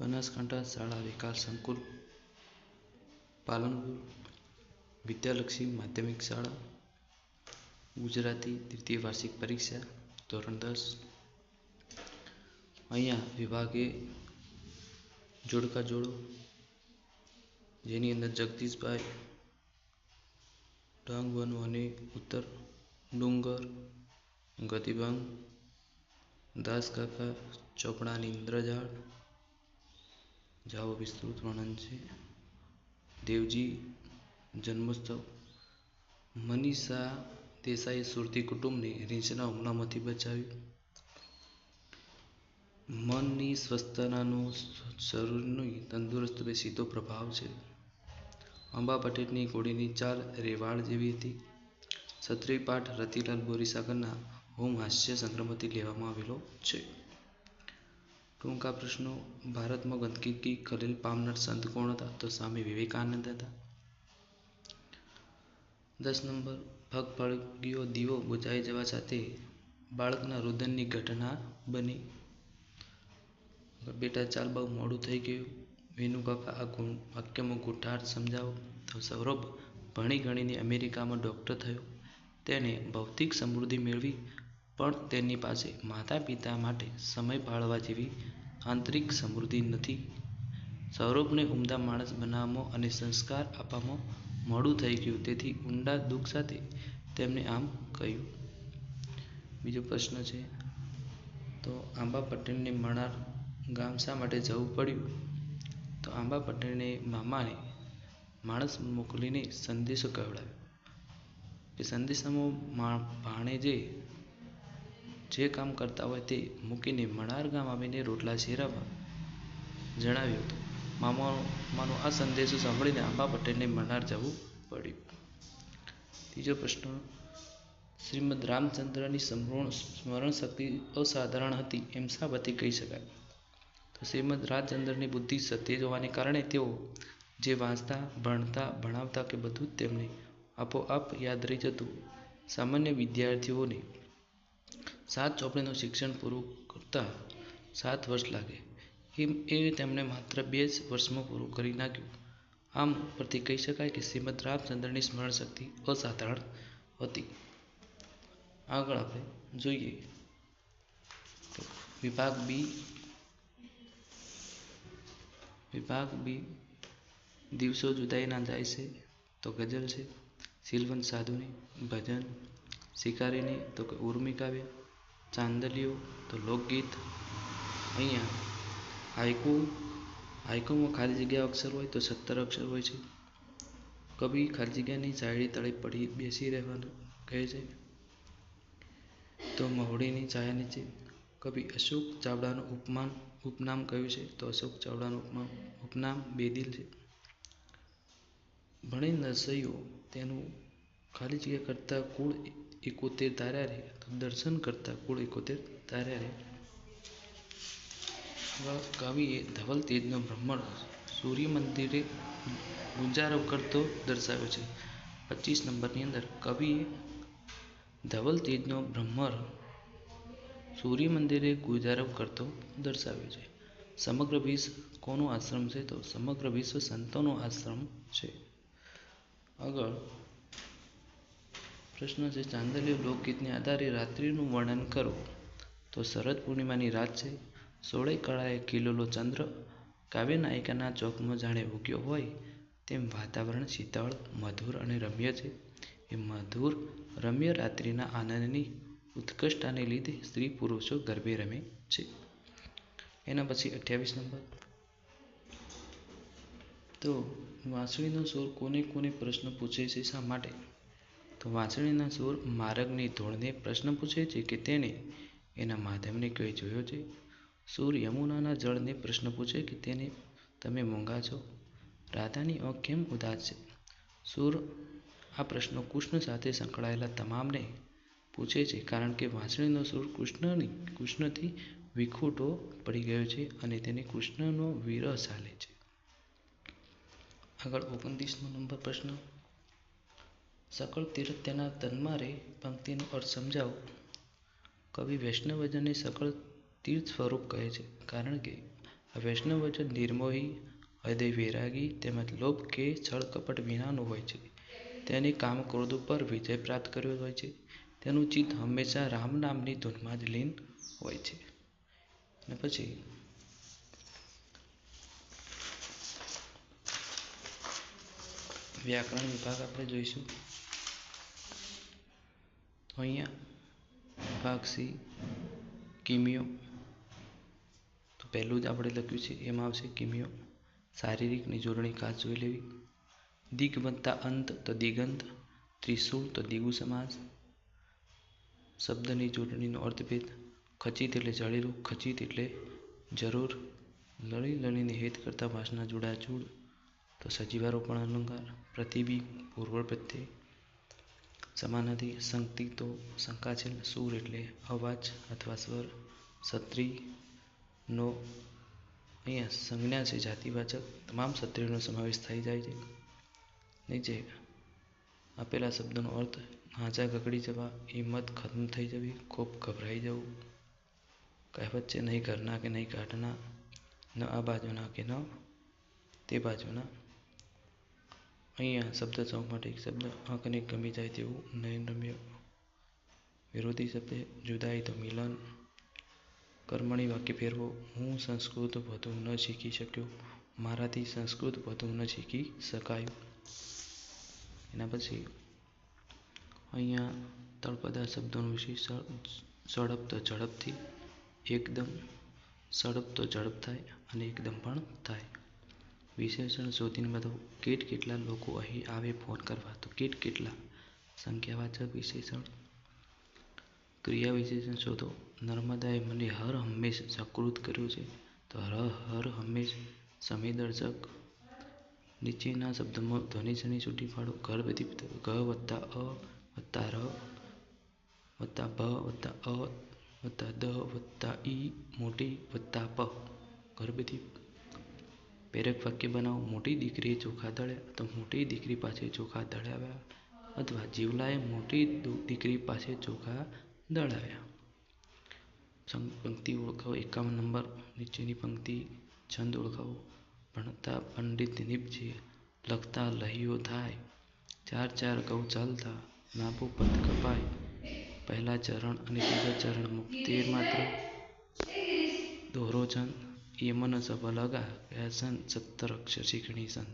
બનાસકાંઠા શાળા વિકાસ સંકુલ પાલનપુર વિદ્યાલક્ષ્મી માધ્યમિક શાળા, ગુજરાતી દ્વિતીય વાર્ષિક પરીક્ષા, ધોરણ દસ. અહીંયા વિભાગે જોડકા જોડો જેની અંદર જગદીશભાઈ ડાંગ વન અને ઉત્તર ડુંગર, ગતિભંગ દાસ કાકા ચોપડાની ઇન્દ્રજાળ જાઓ વિસ્તૃત વર્ણન છે. દેવજી જન્મોત્સવ. મનીષા દેસાઈ સુરતી કુટુંબને રીંછના હુમલામાંથી બચાવ્યું. મનની સ્વસ્થતાનો શરીરની બે સીધો પ્રભાવ છે. અંબા પટેલની ઘોડીની ચાલ રેવાળ જેવી હતી. ક્ષત્રિય પાઠ રતિલાલ બોરીસાગરના હોમ હાસ્ય સંગ્રહમાંથી લેવામાં આવેલો છે. ટૂંકા પ્રશ્નો. ભારતમાં ગંદકી ખલેલ પામનાર સંત કોણ હતા? તો સ્વામી વિવેકાનંદ હતા. દસ નંબર. પગ ફળગીયો દીવો બુજાઈ જવા સાથે બાળકના રુદનની ઘટના બની. બેટા, ચાલ બહુ મોડું થઈ ગયું. વિનુ કાકા, આ વાક્યમાં ગુઠાર સમજાવો. તો સૌરભ ભણી ગણીને અમેરિકામાં ડૉક્ટર થયો. તેને ભૌતિક સમૃદ્ધિ મેળવી પણ તેની પાસે માતા પિતા માટે સમય ફાળવા જેવી આંતરિક સમૃદ્ધિ નથી. સૌરભને ઉમદા માણસ બનાવવામાં અને સંસ્કાર આપવામાં મોડું થઈ ગયું, તેથી ઊંડા દુઃખ સાથે તેમણે આમ કહ્યું. બીજો પ્રશ્ન છે, તો આંબા પટેલને મણાર ગામ શા માટે જવું પડ્યું? તો આંબા પટેલને મામાને માણસ મોકલીને સંદેશો કહેવડાવ્યો કે સંદેશામાં ભાણે જે કામ કરતા હોય તે મૂકીને મણાર ગામ આવીને રોટલા શેરાવા જણાવ્યું હતું. મામાનો આ સંદેશો સાંભળીને આંબા પટેલને મણાર જવું પડ્યું. ત્રીજો પ્રશ્ન, શ્રીમદ રામચંદ્રની સંપૂર્ણ સ્મરણ શક્તિ અસાધારણ હતી એમ શા બધી કહી શકાય. તો શ્રીમદ રાજચંદ્રની બુદ્ધિ સત્ય હોવાને કારણે તેઓ જે વાંચતા, ભણતા, ભણાવતા કે બધું જ તેમને આપોઆપ યાદ રહી જતું સામાન્ય વિદ્યાર્થીઓને સાત ચોપડીનું શિક્ષણ પૂરું કરતા સાત વર્ષ લાગે. એ તેમણે માત્ર બે જ વર્ષમાં પૂરું કરી નાખ્યું. આમ પરથી કહી શકાય કે શ્રીમદ રામચંદ્રની સ્મરણ શક્તિ અસાધારણ હતી. આગળ આપણે જોઈએ વિભાગ બી. વિભાગ બી. દિવસો જુદાઈના જાય છે તો ગઝલ છે. સિલવંત સાધુની ભજન. શિકારીની તો કે ઉર્મી ચાંદલિયો, તો લોકગીત. અહીંયા હાઈકુ હાઈકુમાં ખાલી જગ્યા અક્ષર હોય તો સત્તર અક્ષર હોય છે. કવિ ખાલી જગ્યાની સાયડી તળે પડી બેસી રહેવાનું કહે છે. તો મહુડીની છાયા નીચે. કવિ અશોક ચાવડાનું ઉપમાન, ઉપનામ કયું છે, તો અશોક ચાવડાનું ઉપમાન ઉપનામ બેદિલ છે. ભણી નરસૈયો તેનું ખાલી જગ્યા કરતા કુળ એકોતેર ધાર્યા રે દર્શન કરતા કુળ એકોતેર ધાર્યા રે કવિએ ધવલ તેજનો બ્રહ્મણ સૂર્ય મંદિરે ગુંજારો કરતો દર્શાવ્યો છે. પચીસ નંબરની અંદર કવિએ ધવલ તેજનો બ્રહ્મર સૂર્ય મંદિરે ગુજારો કરતો દર્શાવ્યો છે. સમગ્ર વિશ્વ કોનો આશ્રમ છે? તો સમગ્ર વિશ્વ સંતોનો આશ્રમ છે. આગળ પ્રશ્ન છે ચાંદલીય લોકગીતને આધારે રાત્રિનું વર્ણન કરો. તો શરદ પૂર્ણિમાની રાત છે. સોળે કળાએ ખીલેલો ચંદ્ર, કાવ્ય નાયિકાના ચોકમાં જાણે ઉગ્યો હોય તેમ વાતાવરણ શીતળ, મધુર અને રમ્ય છે. એ મધુર, રમ્ય રાત્રિના આનંદની ઉત્કૃષ્ટતાને લીધે સ્ત્રી પુરુષો ગરબે રમે છે. એના પછી અઠ્યાવીસ નંબર. તો વાંસળીનો સૂર કોને કોને પ્રશ્ન પૂછે છે, શા માટે? તો વાંસળીના સૂર માર્ગની ધોળને પ્રશ્ન પૂછે છે કે તેણે એના માધ્યમને કઈ જોયો છે? સૂર યમુનાના જળને પ્રશ્ન પૂછે કે તેને તમે મૂંગા છો? રાધાની આંખ કેમ ઉદાસ છે? સૂર આ પ્રશ્નો કૃષ્ણ સાથે સંકળાયેલા તમામને પૂછે છે કારણ કે વાંસળીનો સૂર કૃષ્ણની કૃષ્ણથી વિખૂટો પડી ગયો છે અને તેને કૃષ્ણનો વિરહ ચાલે છે. આગળ ઓગણત્રીસનો નંબર પ્રશ્ન. સકળ તીર્થ તેના તનમાં રે પંક્તિનો અર્થ સમજાવો કવિ વૈષ્ણવજનને સકળ તીર્થ સ્વરૂપ કહે છે કારણ કે આ વૈષ્ણવજન નિર્મોહી હૃદય વૈરાગી તેમજ લોભ કે છળ કપટ વિનાનું હોય છે તેને કામ ક્રોધ ઉપર વિજય પ્રાપ્ત કર્યો હોય છે તેનું ચિત્ત હંમેશા રામ નામની ધૂનમાં જ લીન હોય છે અને પછી વ્યાકરણ વિભાગ આપણે જોઈશું. અહીંયા ભાગ સી કિમિયો. તો પહેલું જ આપણે લખ્યું છે, એમાં આવશે કિમિયો. શારીરિકની જોડણી ખાસ જોઈ લેવી. દિગ્બંતા અંત તો દિગંત, ત્રિશુળ તો દિગુ સમાસ. શબ્દની જોડણીનો અર્થભેદ, ખચિત એટલે જળેલું ખચિત એટલે જરૂર. લળી લણીને હેત કરતા ભાષના જોડાચૂડ તો સજીવારોપણ અલંકાર, પ્રતિબિંબ પૂર્વ પ્રત્યે સમાનાથી સંગતિ તો શંકાચેલ સૂર એટલે અવાજ અથવા સ્વર. ક્ષત્રિય નો અહીંયા સંજ્ઞા છે જાતિવાચક. તમામ ક્ષત્રિયનો સમાવેશ થઈ જાય છે. નીચે આપેલા શબ્દનો અર્થ હાંચા ગગડી જવા, હિંમત ખતમ થઈ જવી, ખૂબ ગભરાઈ જવું. કહેવત છે, નહીં ઘરના કે નહીં ગાઢના ન આ બાજુના કે ન તે બાજુના. અહીંયા શબ્દ જોવા માટે એક શબ્દ આંખને ગમી જાય તેવું નયનરમ્ય વિરોધી શબ્દ જુદાઈ તો મિલન, કર્મણી વાક્ય ફેરવો. હું સંસ્કૃત વધુ ન શીખી શક્યો. મારાથી સંસ્કૃત વધુ ન શીખી શકાયું. એના પછી અહીંયા તળપદા શબ્દોનું વિશેષ ઝડપ તો ઝડપથી, એકદમ ઝડપ તો ઝડપ થાય અને એકદમ પણ થાય. વિશેષણ શોધીને બતાવો કેટ કેટલા લોકો અહીં આવે ફોન કરવા? તો કેટ કેટલા? સંખ્યાવાચક વિશેષણ. ક્રિયા વિશેષણ શોધો. નર્મદાએ મને હર હંમેશ સકૃત કર્યું છે. તો હર હર હંમેશ સમયદર્શક નીચેના શબ્દમાં ધ્વનિ શ્રેણી છૂટી પાડો? ઘર બધી ગ વત્તા અ, વત્તા ર, વત્તા ભ, વત્તા અ, વત્તા દ, વત્તા ઈ, મોટી, વત્તા પ. ઘર બધી પ્રેરક વાક્ય બનાવો, મોટી દીકરીએ ચોખા દળ્યા તો મોટી દીકરી પાસે ચોખા દળાવ્યા અથવા જીવલાએ મોટી દીકરી પાસે ચોખા દળાવ્યા. પંક્તિ ઓળખાવો, એકાવન નંબર, નીચેની પંક્તિ, છંદ ઓળખાવો. ભણતા પંડિત નિપજે લખતા લહીઓ થાય, ચાર ચાર ગૌ ચાલતા, નાભો પદ કપાય, પહેલા ચરણ અને બીજા ચરણ મુક્તિ માત્ર દોરો છંદ यमनसबलगा व्यासन् सप्तरक्षसि गणीसन्